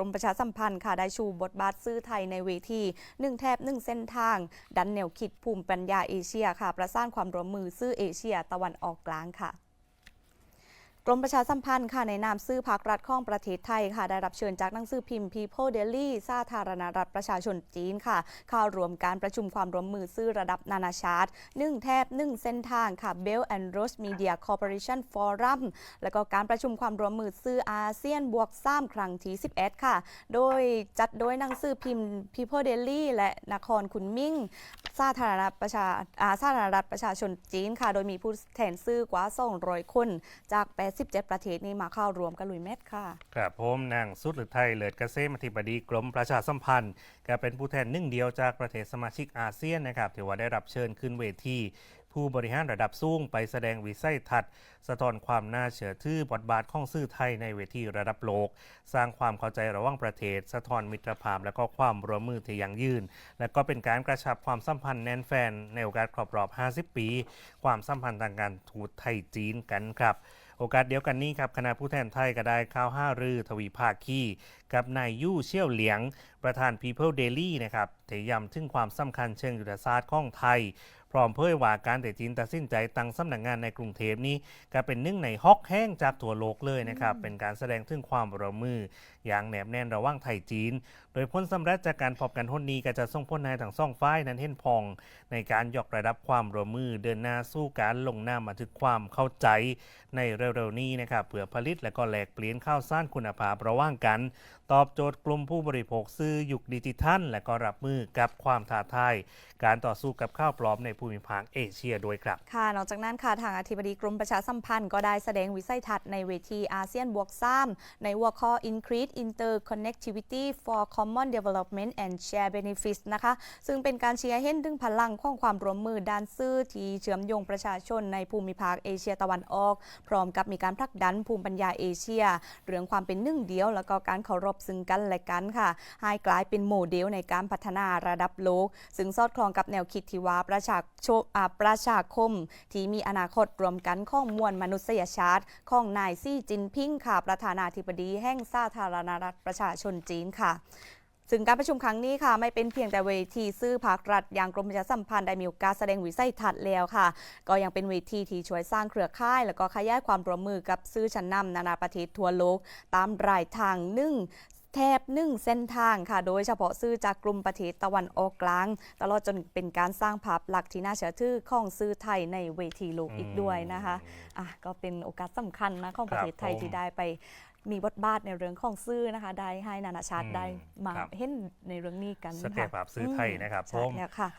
รมประชาสัมพันธ์ค่ะได้ชูบทบาทซื้อไทยในเวทีหนึ่งแทบหนึ่งเส้นทาง ดันแนวคิดภูมิปัญญาเอเชียค่ะ ประสานความร่วมมือซื้อเอเชียตะวันออกกลางค่ะ กรมประชาสัมพันธ์ค่ะในนามซื่อพักรัฐข้องประเทศไทยค่ะ ได้รับเชิญจากหนังสือพิมพ์ People Daily สาธารณรัฐประชาชนจีนค่ะ เข้ารวมการประชุมความร่วมมือซื่อระดับนานาชาติหนึ่งแทบหนึ่งเส้นทางค่ะ Bell and Road Media Corporation Forum แล้วก็การประชุมความร่วมมือซื่ออาเซียนบวกซ้ำครั้งที่ 11 ค่ะ โดยจัดโดยหนังสือพิมพ์ People Daily และนครคุณมิ่งสาธารณรัฐประชาสาธารณรัฐประชาชนจีนค่ะ โดยมีผู้แทนซื่อกว่า200คนจาก87 ประเทศนี้มาเข้ารวมกันลุยเม็ดค่ะครับผมนางสุดหรือไทยเลิศเกษมอธิบดีกรมประชาสัมพันธ์ ก็เป็นผู้แทนหนึ่งเดียวจากประเทศสมาชิกอาเซียนนะครับถือว่าได้รับเชิญขึ้นเวที ผู้บริหารระดับสูงไปแสดงวิสัยทัศน์สะท้อนความน่าเชื่อถือบทบาทของสื่อไทยในเวทีระดับโลก สร้างความเข้าใจระหว่างประเทศ สะท้อนมิตรภาพและก็ความร่วมมือที่ยั่งยืน และก็เป็นการกระชับความสัมพันธ์แน่นแฟนในโอกาสครบรอบ 50 ปี ความสัมพันธ์ทางการทูตไทยจีนกันครับโอกาสเดียวกันนี้ครับคณะผู้แทนไทยก็ได้ข้าวห้ารือทวีภาคีกับนายยู่เชี่ยวเหลียง ประธาน People Daily นะครับเทย้ำถึงความสำคัญเชิงยุทธศาสตร์ของไทย พร้อมเผยว่าการแต่จีนตัดสินใจตั้งสำนักงานในกรุงเทพนี้ ก็เป็นหนึ่งในฮอกแห้งจากทั่วโลกเลยนะครับ เป็นการแสดงถึงความร่วมมือ อย่างแนบแน่นระหว่างไทยจีน โดยพ้นสำเร็จจากการพบกันหนนี้ก็จะส่งผลในทั้งสองฝ่ายนั้นเห็นพอง ในการยกระดับความร่วมมือเดินหน้าสู้การลงนามบันทึกความเข้าใจในเร็วๆนี้นะครับเพื่อผลิตและก็แลกเปลี่ยนข้าวสารคุณภาพระหว่างกัน ตอบโจทย์กลุ่มผู้บริโภคซื้อยุคดิจิทัล และก็รับมือกับความท้าทายการต่อสู้กับข้าวปลอมในภูมิภาคเอเชียด้วยครับ ค่ะ นอกจากนั้นค่ะ ทางอธิบดีกรมประชาสัมพันธ์ก็ได้แสดงวิสัยทัศน์ในเวทีอาเซียนบวกซ้ำในหัวข้อ Increase Interconnectivity for Common Development and Share Benefits นะคะ ซึ่งเป็นการเชียร์เห็นถึงพลังของความร่วมมือด้านซื่อที่เชื่อมโยงประชาชนในภูมิภาคเอเชียตะวันออก พร้อมกับมีการผลักดันภูมิปัญญาเอเชีย เรื่องความเป็นหนึ่งเดียว แล้วก็การเคารพซึ่งกันและกันค่ะ ให้กลายเป็นโมเดลในการพัฒนาระดับโลก ซึ่งสอดคล้องกับแนวคิดที่ว่าประชาชนอ่าประชาคม ที่มีอนาคตรวมกันข้องมวลมนุษยชาติของนายซี่จินพิงค่ะ ประธานาธิบดีแห่งสาธารณรัฐประชาชนจีนค่ะซึ่งการประชุมครั้งนี้ค่ะไม่เป็นเพียงแต่เวทีซื่อภาครัฐอย่างกรมประชาสัมพันธ์ได้มีโอกาสแสดงวิสัยทัศน์แล้วค่ะ ก็ยังเป็นเวทีที่ช่วยสร้างเครือข่าย แล้วก็ขยายความร่วมมือกับซื้อชั้นนำนานาประเทศทั่วโลก ตามรายทางหนึ่ง แทบหนึ่งเส้นทางค่ะ โดยเฉพาะซื้อจากกลุ่มประเทศตะวันออกกลาง ตลอดจนเป็นการสร้างภาพลักษณ์ที่น่าเชื่อถือของซื้อไทยในเวทีโลกอีกด้วยนะคะอะก็เป็นโอกาสสำคัญนะของประเทศไทยผมที่ได้ไปมีบทบาทในเรื่องของซื้อนะคะ ได้ให้นานาชาติอืมได้มาครับเห็นในเรื่องนี้กันสเตปค่ะอัพซื้อไทยนะครับผใช่มแล้วค่ะ